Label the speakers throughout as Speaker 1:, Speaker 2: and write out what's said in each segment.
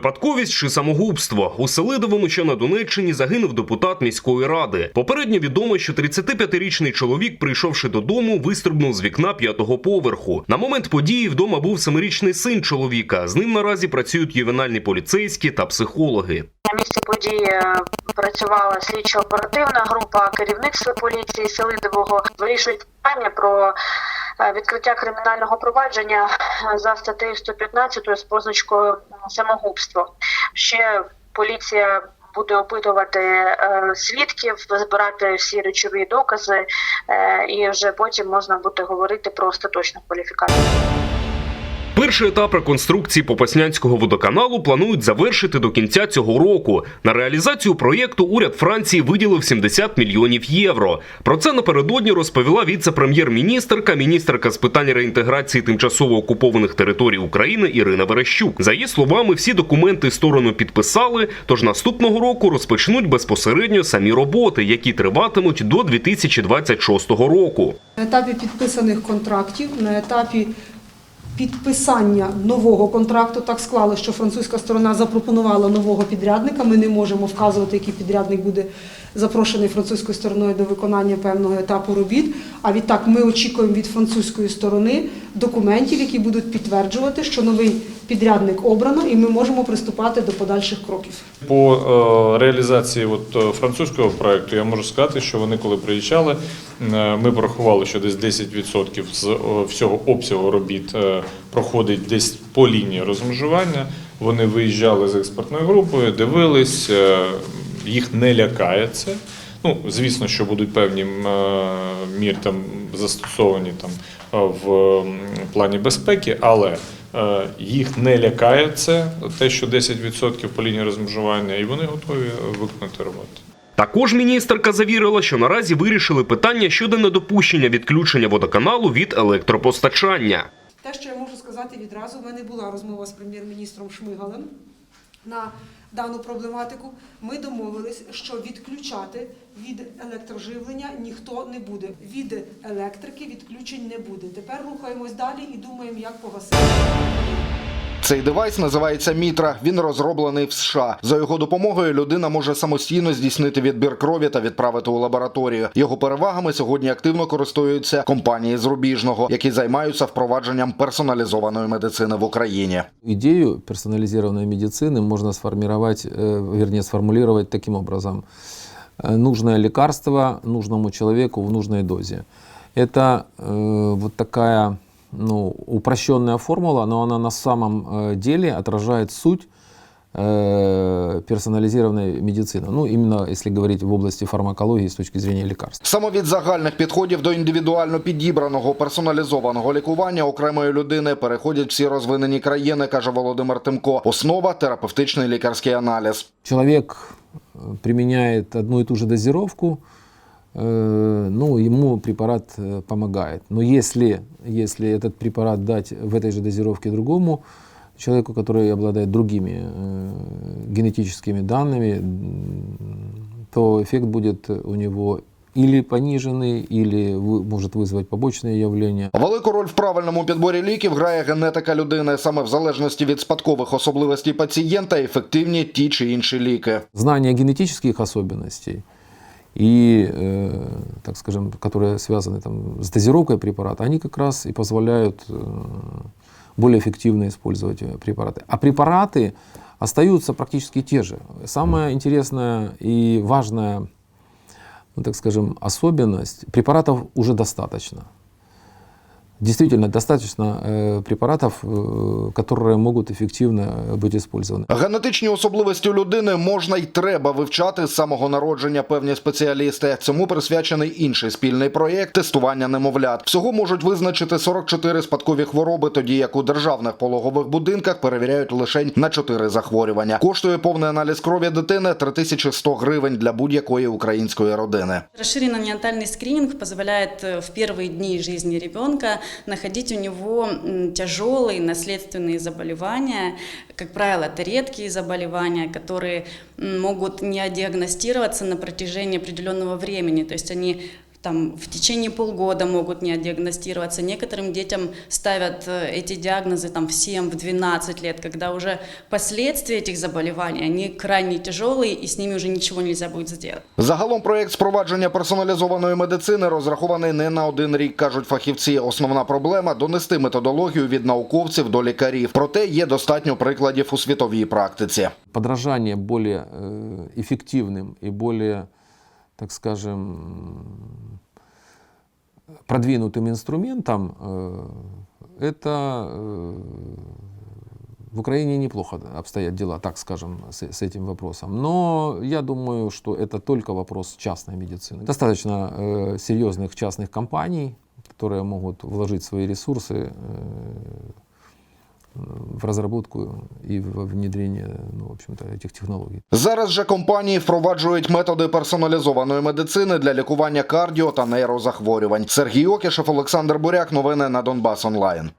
Speaker 1: Випадковість чи самогубство у Селидовому, що на Донеччині, загинув депутат міської ради. Попередньо відомо, що 35-річний чоловік, прийшовши додому, вистрибнув з вікна п'ятого поверху. На момент події вдома був семирічний син чоловіка. З ним наразі працюють ювенальні поліцейські та психологи.
Speaker 2: На місці події е, працювала слідчо-оперативна група, керівництво поліції Селидового вирішують питання про е, відкриття кримінального провадження е, за статтею 115 з позначкою самогубство. Ще поліція буде опитувати е, свідків, збирати всі речові докази, е, і вже потім можна буде говорити про остаточну кваліфікацію.
Speaker 1: Перший етап реконструкції Попаснянського водоканалу планують завершити до кінця цього року. На реалізацію проєкту уряд Франції виділив 70 мільйонів євро. Про це напередодні розповіла віце-прем'єр-міністерка, міністерка з питань реінтеграції тимчасово окупованих територій України Ірина Верещук. За її словами, всі документи сторону підписали. Тож наступного року розпочнуть безпосередньо самі роботи, які триватимуть до 2026 року.
Speaker 3: На етапі підписаних контрактів, на етапі підписання нового контракту так склали, що французька сторона запропонувала нового підрядника. Ми не можемо вказувати, який підрядник буде запрошений французькою стороною до виконання певного етапу робіт. А відтак ми очікуємо від французької сторони документів, які будуть підтверджувати, що новий підрядник обрано, і ми можемо приступати до подальших кроків.
Speaker 4: По е, реалізації от, е, французького проекту я можу сказати, що вони коли приїжджали, е, ми порахували, що десь 10% з всього обсягу робіт проходить десь по лінії розмежування. Вони виїжджали з експертною групою, дивились, їх не лякає це. Ну, звісно, що будуть певні е, мір там застосовані там е, в плані безпеки, але е, їх не лякає це, те, що 10% по лінії розмежування, і вони готові виконати роботу.
Speaker 1: Також міністерка завірила, що наразі вирішили питання щодо недопущення відключення водоканалу від електропостачання.
Speaker 3: Те, що я можу сказати відразу, в мене була розмова з прем'єр-міністром Шмигалем на дану проблематику. Ми домовились, що відключати від електроживлення ніхто не буде. Від електрики відключень не буде. Тепер рухаємось далі і думаємо, як погасити.
Speaker 5: Цей девайс називається Мітра. Він розроблений в США. За його допомогою людина може самостійно здійснити відбір крові та відправити у лабораторію. Його перевагами сьогодні активно користуються компанії з рубіжного, які займаються впровадженням персоналізованої медицини в Україні.
Speaker 6: Идею персонализированной медицины можно сформировать, э, вернее, сформулировать таким образом. Э, Нужное лекарство нужному человеку в нужной дозе. Это э, вот такая ну, упрощенная формула, но она на самом э, деле отражает суть э, персонализированной медицины. Ну, именно если говорить в области фармакологии с точки зрения лекарств.
Speaker 5: Саме від загальних підходів до індивідуально підібраного персоналізованого лікування окремої людини переходять всі розвинені країни, каже Володимир Тимко. Основа терапевтичний лікарський аналіз.
Speaker 6: человек э, применяет одну и ту же дозировку, э, ну, ему препарат э, помогает. Но если, если этот препарат дать в этой же дозировке другому человеку, который обладает другими э, генетическими данными, м, то эффект будет у него или пониженный, или вы- может вызвать побочные явления.
Speaker 5: Велику роль в правильному підборі ліків грає генетика людини. Саме в залежності від спадкових особливостей пацієнта ефективні ті чи інші ліки.
Speaker 6: знание генетических особенностей и, э, так скажем, которые связаны там, с дозировкой препарата, они как раз и позволяют э, более эффективно использовать э, препараты. А препараты остаются практически те же. Самая интересная и важная, ну, так скажем, особенность, препаратов уже достаточно. Действительно, достаточно э, препаратов, э, которые могут эффективно э, быть использованы.
Speaker 5: Генетичні особливості у людини можна й треба вивчати з самого народження певні спеціалісти. Цьому присвячений інший спільний проєкт тестування немовлят. Всього можуть визначити 44 спадкові хвороби, тоді як у державних пологових будинках перевіряють лише на 4 захворювання. Коштує повний аналіз крові дитини 3100 гривень для будь-якої української родини.
Speaker 7: Расширенный неонатальный скрининг позволяет э, в первые дни жизни ребенка находить у него тяжелые наследственные заболевания. Как правило, это редкие заболевания, которые могут не диагностироваться на протяжении определенного времени. То есть они там в течение полгода могут не диагностироваться. Некоторым детям ставят э, эти диагнозы там в 7, в 12 лет, когда уже последствия этих заболеваний, они крайне тяжелые, и с ними уже ничего нельзя будет сделать.
Speaker 5: Загалом проєкт спровадження персоналізованої медицини розрахований не на один рік, кажуть фахівці. Основна проблема донести методологію від науковців до лікарів. Проте є достатньо прикладів у світовій практиці.
Speaker 6: подражание более э, эффективным и более, так скажем, продвинутым инструментам, э, это э, в Украине неплохо обстоят дела, так скажем, с, с этим вопросом. Но я думаю, что это только вопрос частной медицины. Достаточно э, серьезных частных компаний, которые могут вложить свои ресурсы э, в розробку і в внедрення ну, в общем-то, цих технологій.
Speaker 5: Зараз же компанії впроваджують методи персоналізованої медицини для лікування кардіо та нейрозахворювань. Сергій Окішев, Олександр Буряк. Новини на Донбас Онлайн.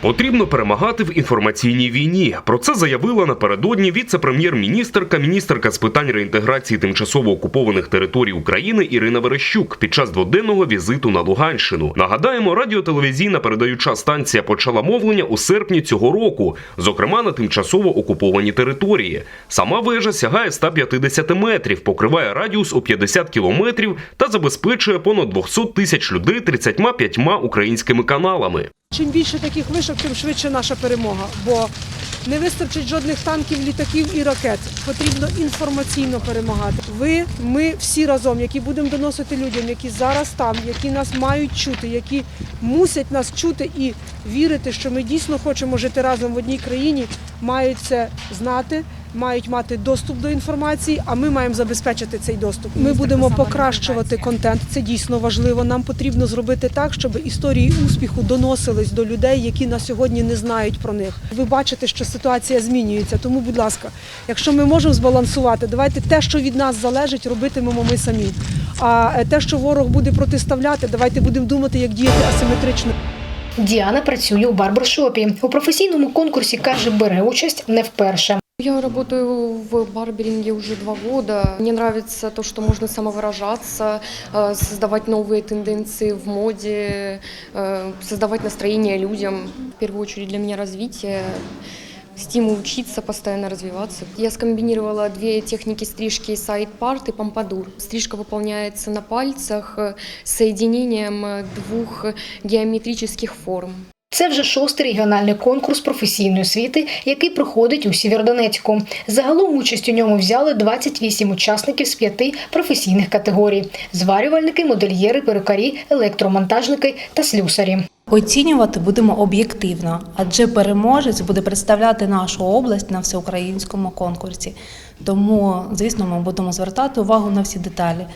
Speaker 1: Потрібно перемагати в інформаційній війні. Про це заявила напередодні віце-прем'єр-міністерка, міністерка з питань реінтеграції тимчасово окупованих територій України Ірина Верещук під час дводенного візиту на Луганщину. Нагадаємо, радіотелевізійна передаюча станція почала мовлення у серпні цього року, зокрема на тимчасово окуповані території. Сама вежа сягає 150 метрів, покриває радіус у 50 кілометрів та забезпечує понад 200 тисяч людей 35 українськими каналами.
Speaker 3: Чим більше таких вишок, тим швидше наша перемога. Бо не вистачить жодних танків, літаків і ракет. Потрібно інформаційно перемагати. Ви, ми всі разом, які будемо доносити людям, які зараз там, які нас мають чути, які мусять нас чути і вірити, що ми дійсно хочемо жити разом в одній країні, мають це знати. Мають мати доступ до інформації, а ми маємо забезпечити цей доступ. Ми будемо покращувати контент. Це дійсно важливо. Нам потрібно зробити так, щоб історії успіху доносились до людей, які на сьогодні не знають про них. Ви бачите, що ситуація змінюється. Тому, будь ласка, якщо ми можемо збалансувати, давайте те, що від нас залежить, робитимемо ми самі. А е, те, що ворог буде протиставляти, давайте будемо думати, як діяти асиметрично.
Speaker 8: Діана працює у барбершопі. У професійному конкурсі каже, бере участь не вперше.
Speaker 9: Я работаю в барберинге уже два года. Мне нравится то, что можно самовыражаться, э, создавать новые тенденции в моде, э, создавать настроение людям. В первую очередь для меня развитие, стимул учиться, постоянно развиваться. Я скомбинировала две техники стрижки сайд-парт и помпадур. Стрижка выполняется на пальцах э, с соединением э, двух геометрических форм.
Speaker 8: Це вже шостий регіональний конкурс професійної освіти, який проходить у Сєвєродонецьку. Загалом участь у ньому взяли 28 учасників з п'яти професійних категорій: зварювальники, модельєри, перукарі, електромонтажники та слюсарі.
Speaker 10: Оцінювати будемо об'єктивно, адже переможець буде представляти нашу область на всеукраїнському конкурсі. Тому, звісно, ми будемо звертати увагу на всі деталі.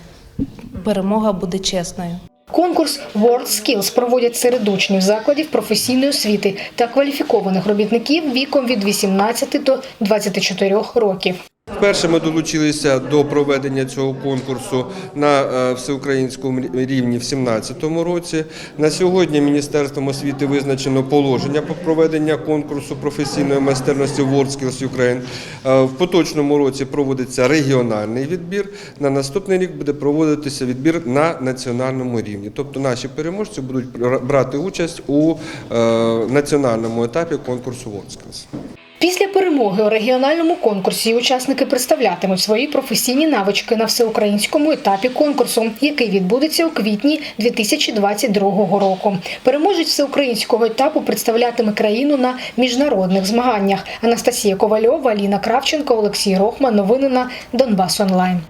Speaker 10: Перемога буде чесною.
Speaker 8: Конкурс World Skills проводять серед учнів закладів професійної освіти та кваліфікованих робітників віком від 18 до 24 років.
Speaker 11: Вперше ми долучилися до проведення цього конкурсу на е, всеукраїнському рівні в 2017 році. На сьогодні Міністерством освіти визначено положення про проведення конкурсу професійної майстерності World Skills Ukraine. Е, В поточному році проводиться регіональний відбір. На наступний рік буде проводитися відбір на національному рівні. Тобто наші переможці будуть брати участь у е, національному етапі конкурсу World Skills.
Speaker 8: Після перемоги у регіональному конкурсі учасники представлятимуть свої професійні навички на всеукраїнському етапі конкурсу, який відбудеться у квітні 2022 року. Переможець всеукраїнського етапу представлятиме країну на міжнародних змаганнях. Анастасія Ковальова, Аліна Кравченко, Олексій Рохман. Новини на Донбас Онлайн.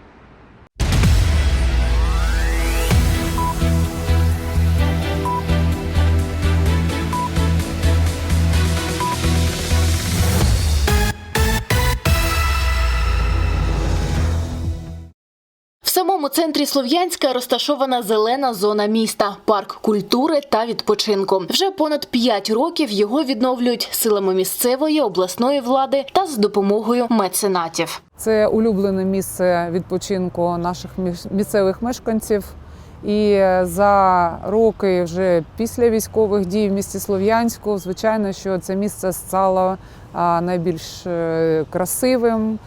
Speaker 12: Центрі Слов'янська розташована зелена зона міста, парк культури та відпочинку. Вже понад п'ять років його відновлюють силами місцевої обласної влади та з допомогою меценатів.
Speaker 13: Це улюблене місце відпочинку наших міс- місцевих мешканців. І за роки вже після військових дій в місті Слов'янську, звичайно, що це місце стало найбільш е, красивим,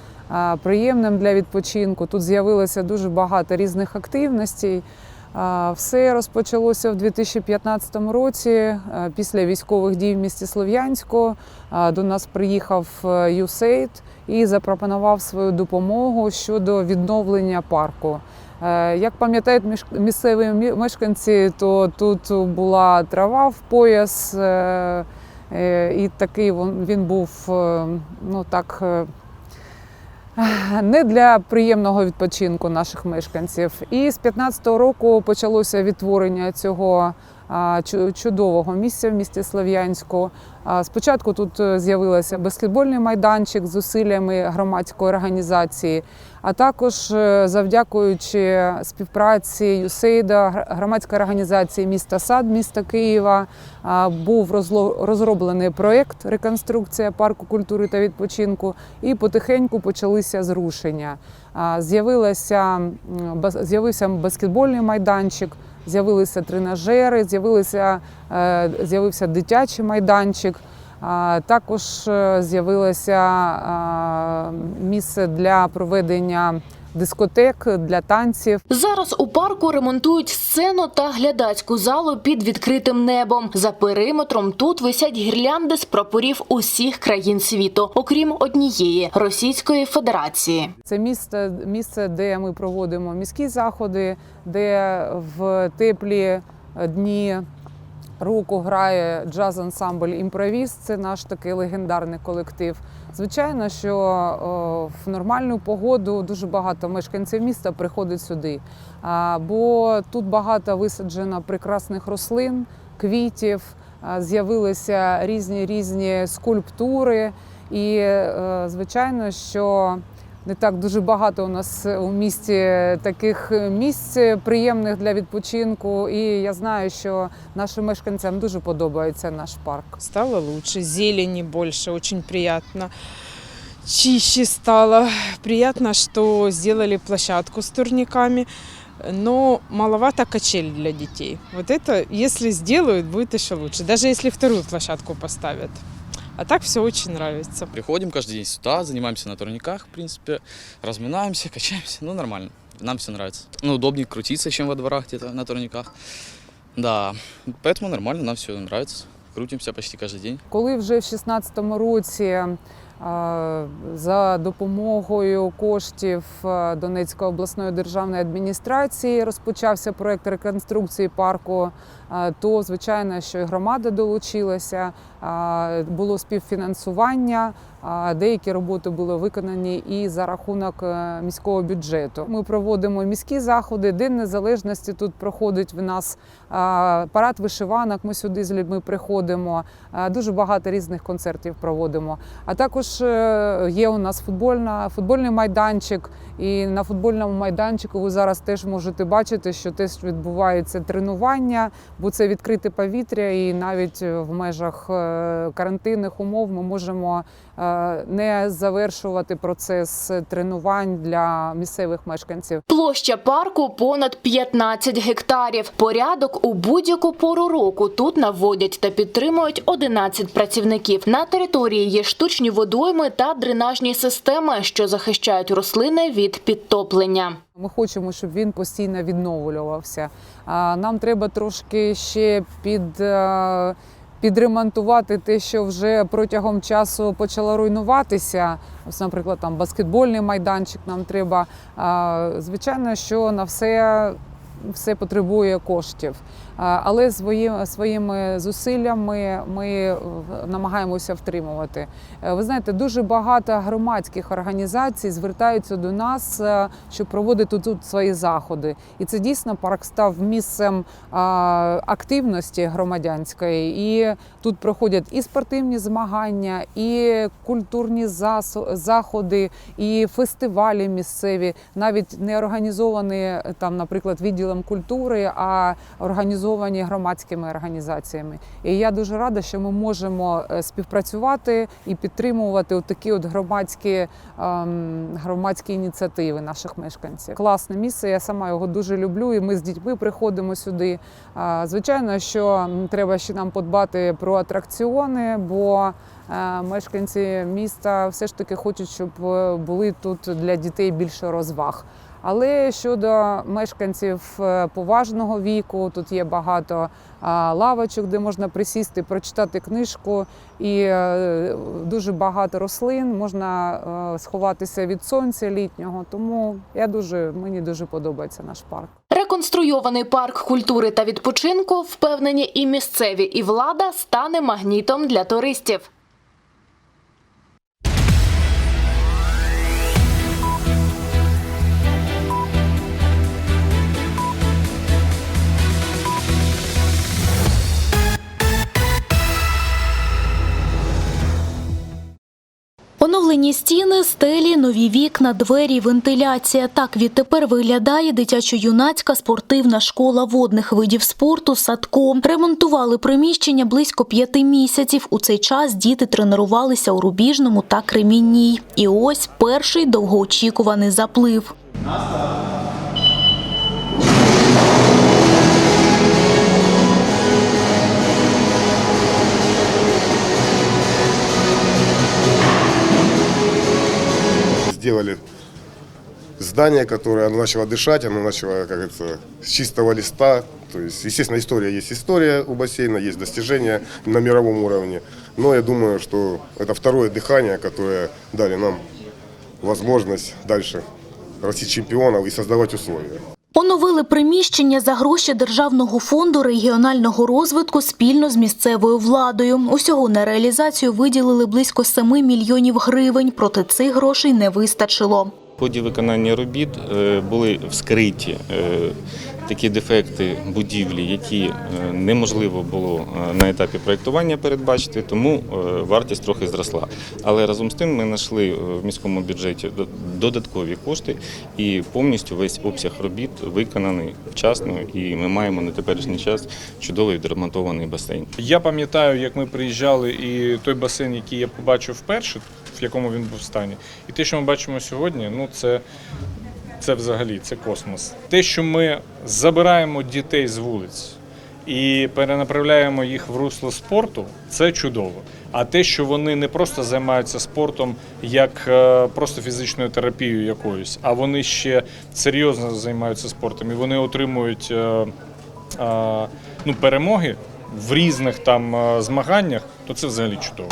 Speaker 13: приємним для відпочинку. Тут з'явилося дуже багато різних активностей. Все розпочалося в 2015 році після військових дій в місті Слов'янську. До нас приїхав е, USAID і запропонував свою допомогу щодо відновлення парку. Е, Як пам'ятають місцеві мешканці, то тут була трава в пояс, е, і такий він був ну так. Не для приємного відпочинку наших мешканців. І з 15-го року почалося відтворення цього чудового місця в місті Слов'янську. Спочатку тут е, з'явився баскетбольний майданчик з зусиллями громадської організації, а також е, завдякуючи співпраці ЮСЕЙДа, громадської організації міста Сад міста Києва, був розроблений проєкт реконструкція парку культури та відпочинку, і потихеньку почалися зрушення. А, З'явилося з'явився баскетбольний майданчик, з'явилися тренажери, з'явилися е, з'явився дитячий майданчик. Також е, з'явилося місце для проведення дискотек, для танців.
Speaker 12: Зараз у парку ремонтують сцену та глядацьку залу під відкритим небом. За периметром тут висять гірлянди з прапорів усіх країн світу, окрім однієї Російської Федерації.
Speaker 13: Це місце, місце, де ми проводимо міські заходи, де в теплі дні року грає джаз-ансамбль Імпровіз. Це наш такий легендарний колектив. Звичайно, що в нормальну погоду дуже багато мешканців міста приходить сюди. Бо тут багато висаджено прекрасних рослин, квітів, з'явилися різні різні скульптури. І, е, звичайно, що не так дуже багато у нас у місті таких місць приємних для відпочинку. І я знаю, що нашим мешканцям дуже подобається наш парк.
Speaker 14: Стало лучше, зелени больше, очень приятно. Чище стало. Приятно, что сделали площадку с турниками, но маловато качель для детей. Вот это, если сделают, будет еще лучше. Даже если вторую площадку поставят. А так все очень нравится.
Speaker 15: Приходим каждый день сюда, занимаемся на турниках, в принципе, разминаемся, качаемся, ну нормально, нам все нравится. Ну, удобнее крутиться, чем во дворах где-то на турниках. Да, поэтому нормально, нам все нравится. Крутимся почти каждый день.
Speaker 13: Коли вже в 2016 році е, за допомогою коштів е, Донецької обласної державної адміністрації розпочався проект реконструкції парку, е, то звичайно, що і громада долучилася, було співфінансування. Деякі роботи були виконані і за рахунок е, міського бюджету. Ми проводимо міські заходи. День незалежності тут проходить в нас парад вишиванок. Ми сюди з людьми приходимо. Дуже багато різних концертів проводимо. А також е, є у нас футбольна, футбольний майданчик. І на футбольному майданчику ви зараз теж можете бачити, що теж відбувається тренування, бо це відкрите повітря, і навіть в межах е, карантинних умов ми можемо не завершувати процес тренувань для місцевих мешканців.
Speaker 12: Площа парку понад 15 гектарів. Порядок у будь-яку пору року тут наводять та підтримують 11 працівників. На території є штучні водойми та дренажні системи, що захищають рослини від підтоплення.
Speaker 13: Ми хочемо, щоб він постійно відновлювався. Нам треба трошки ще під. Підремонтувати те, що вже протягом часу почало руйнуватися. Ось, наприклад, там баскетбольний майданчик нам треба. Звичайно, що на все, все потребує коштів. Але своїми, зусиллями ми е, намагаємося втримувати. Е, Ви знаєте, дуже багато громадських організацій звертаються до нас, е, щоб проводити тут свої заходи. І це дійсно парк став місцем активності громадянської. І тут проходять і спортивні змагання, і культурні заходи, і фестивалі місцеві, навіть не організовані там, наприклад, відділом культури, а організовані організовані громадськими організаціями. І я дуже рада, що ми можемо е, співпрацювати і підтримувати такі от громадські, ем, громадські ініціативи наших мешканців. Класне місце, я сама його дуже люблю, і ми з дітьми приходимо сюди. А, Звичайно, що треба ще нам подбати про атракціони, бо е, мешканці міста все ж таки хочуть, щоб е, були тут для дітей більше розваг. Але щодо мешканців е, поважного віку, тут є багато лавочок, де можна присісти, прочитати книжку, і е, дуже багато рослин, можна е, сховатися від сонця літнього. Тому я дуже мені дуже подобається наш парк.
Speaker 12: Реконструйований парк культури та відпочинку, впевнені і місцеві, і влада стане магнітом для туристів.
Speaker 16: Оновлені стіни, стелі, нові вікна, двері, вентиляція. Так відтепер виглядає дитячо-юнацька спортивна школа водних видів спорту Садко. Ремонтували приміщення близько п'яти місяців. У цей час діти тренувалися у Рубіжному та Кремінній. І ось перший довгоочікуваний заплив.
Speaker 17: здание, которое оно начало дышать, оно начало, как говорится, с чистого листа. То есть, естественно, история есть история у бассейна, есть достижения на мировом уровне. Но я думаю, что это второе дыхание, которое дали нам возможность дальше расти чемпионов и создавать условия.
Speaker 16: Оновили приміщення за гроші Державного фонду регіонального розвитку спільно з місцевою владою. Усього на реалізацію виділили близько 7 мільйонів гривень, проте цих грошей не вистачило.
Speaker 18: В ході виконання робіт е, були вскриті е, такі дефекти будівлі, які е, неможливо було на етапі проєктування передбачити, тому вартість трохи зросла. Але разом з тим ми знайшли в міському бюджеті додаткові кошти і повністю весь обсяг робіт виконаний вчасно, і ми маємо на теперішній час чудовий відремонтований басейн.
Speaker 4: Я пам'ятаю, як ми приїжджали, і той басейн, який я побачив вперше, в якому він був в стані, і те, що ми бачимо сьогодні, ну це, це взагалі це космос. Те, що ми забираємо дітей з вулиць і перенаправляємо їх в русло спорту, це чудово. А те, що вони не просто займаються спортом як е, просто фізичною терапією якоюсь, а вони ще серйозно займаються спортом і вони отримують е, е, ну, перемоги в різних там змаганнях, то це взагалі чудово.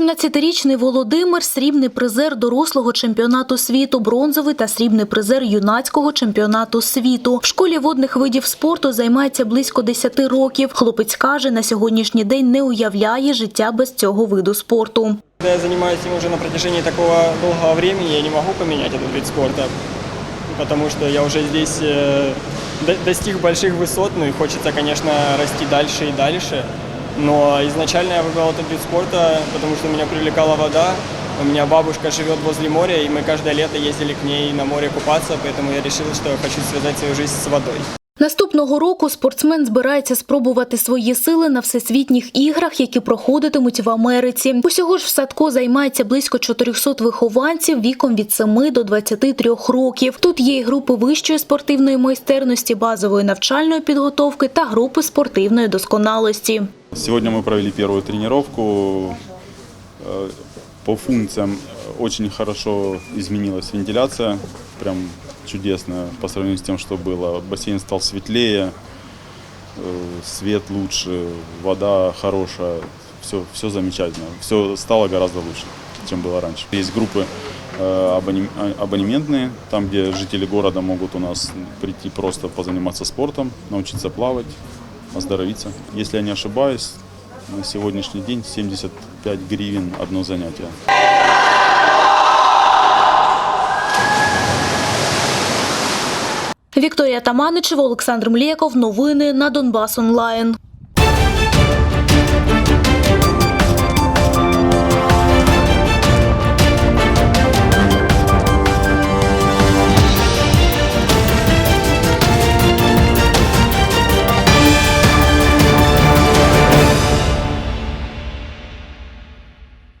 Speaker 16: 18-річний Володимир срібний призер дорослого чемпіонату світу, бронзовий та срібний призер юнацького чемпіонату світу. В школі водних видів спорту займається близько 10 років. Хлопець каже, на сьогоднішній день не уявляє життя без цього виду спорту.
Speaker 19: Когда я занимаюсь им уже на протяжении такого долгого времени, я не могу поменять этот вид спорта, потому что я уже здесь э, до- достиг больших высот, ну и хочется, конечно, расти дальше и дальше. Но изначально я выбрал этот вид спорта, потому что меня привлекала вода. У меня бабушка живет возле моря, и мы каждое лето ездили к ней на море купаться, поэтому я решил, что я хочу связать свою жизнь с водой.
Speaker 16: Наступного року спортсмен збирається спробувати свої сили на всесвітніх іграх, які проходитимуть в Америці. Усього ж в садку займається близько 400 вихованців віком від 7 до 23 років. Тут є і групи вищої спортивної майстерності, базової навчальної підготовки та групи спортивної досконалості.
Speaker 20: Сегодня мы провели первую тренировку. Э, По функциям э, очень хорошо изменилась вентиляция, прям чудесно по сравнению с тем, что было. Бассейн стал светлее, э, свет лучше, вода хорошая, все, все замечательно. Все стало гораздо лучше, чем было раньше. Есть группы э, а- абонементные, там, где жители города могут у нас прийти просто позаниматься спортом, научиться плавать, оздоровиться. Если я не ошибаюсь, на сегодняшний день 75 гривен одно занятие.
Speaker 16: Вікторія Таманичева, Олександр Млєков. Новини на Донбас Онлайн.